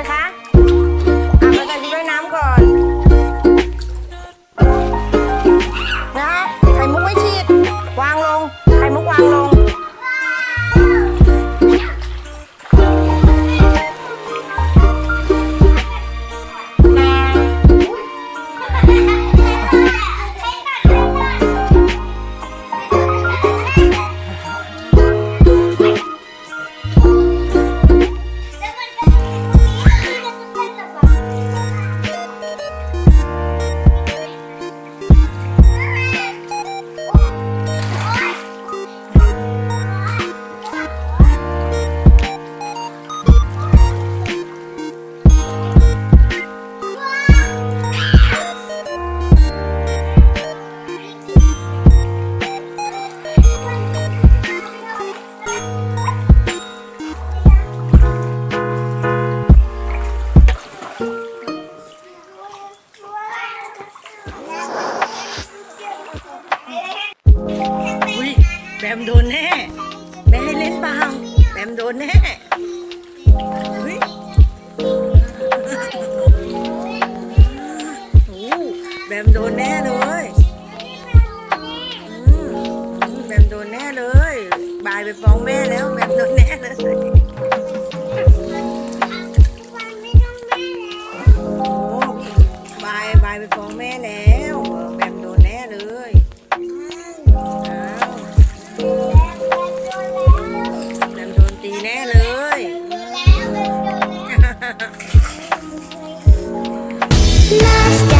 ไหมคะ มโดนแน่ แม่ให้เล่นเปล่าแบมโดนแน่อุ้ยโอ้แบมโดนแน่เลยอืมแบมโดนแน่เลยบายไปฟ้องแม่แล้วแบมโดนแน่เลยโอ้บายบายไปฟ้องแม่แล้ว Настя,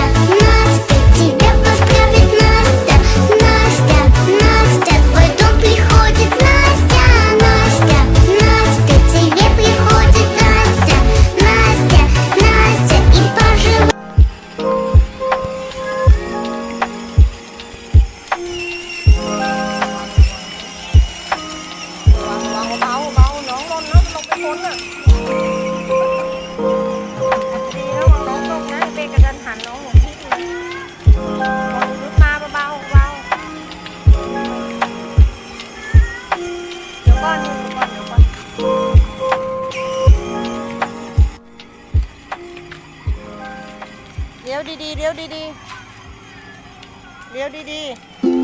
เลี้ยวดีๆเลี้ยวดีๆเลี้ยวดีๆ